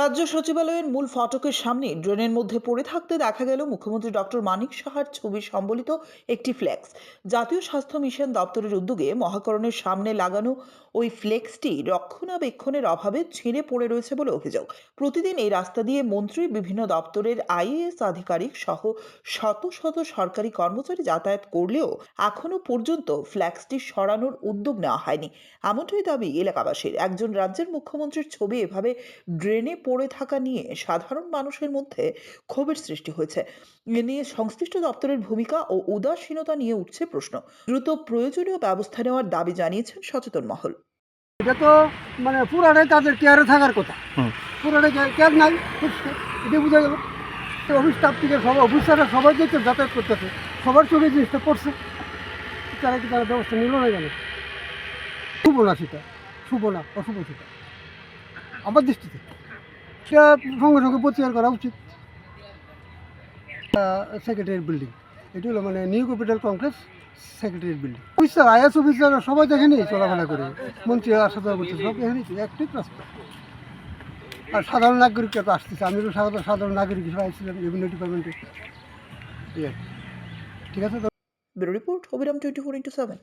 রাজ্য সচিবালয়ের মূল ফটকের সামনে ড্রেনের মধ্যে পড়ে থাকতে দেখা গেল মুখ্যমন্ত্রী ডক্টর মানিক সাহার ছবি সম্বলিত একটি ফ্লেক্স। জাতীয় স্বাস্থ্য মিশন দপ্তরের উদ্যোগে মহাকরণের সামনে লাগানো ওই ফ্লেক্সটি রক্ষণাবেক্ষণের অভাবে ছিঁড়ে পড়ে রয়েছে বলে অভিযোগ। প্রতিদিন এই রাস্তা দিয়ে মন্ত্রী, বিভিন্ন দপ্তরের আইএএস আধিকারিক সহ শত শত সরকারি কর্মচারী যাতায়াত করলেও এখনও পর্যন্ত ফ্ল্যাক্সটি সরানোর উদ্যোগ নেওয়া হয়নি। এমনটাই দাবি এলাকাবাসীর। একজন রাজ্যের মুখ্যমন্ত্রীর ছবি এভাবে ড্রেনে পড়ে থাকা নিয়ে সাধারণ মানুষের মধ্যে ক্ষোভের সৃষ্টি হয়েছে। এ নিয়ে সংশ্লিষ্ট দপ্তরের ভূমিকা ও উদাসীনতা নিয়ে উঠছে প্রশ্ন। দ্রুত প্রয়োজনীয় ব্যবস্থা নেওয়ার দাবি জানিয়েছেন সচেতন মহল। এটা তো মানে পুরাটাই তাদের কেয়ারে থাকার কথা। পুরাটাই কেয়ার নাই। এটা বোঝা গেল। তো অফিস স্টাফ থেকে সবাই অফিসাররা সবাই যে যাতায়াত করতেছে। সবার চোখে জিনিসটা পড়ছে তারা কি তারা ব্যবস্থা নিল না কেন? শুভ না সেটা শুভ না অশুভ সেটা। আমার দৃষ্টিতে। সঙ্গে সঙ্গে প্রচার করা উচিত। সেক্রেটারি বিল্ডিং এটি হলো মানে new capital congress secretary building officer IAS অফিসাররা সবাই দেখেনি চলাফেরা করে। মন্ত্রী আসা যাওয়া করছে সব দেখেনি একটাই রাস্তা। আর সাধারণ নাগরিকরা তো আসতেছে। আমি তো সাধারণ সাধারণ নাগরিক হিসেবে আসছিলাম রেভিনিউ ডিপার্টমেন্টে ঠিক আছে ঠিক আছে রিপোর্ট, অবিরাম টোয়েন্টি ফোর ইন্টু সেভেন।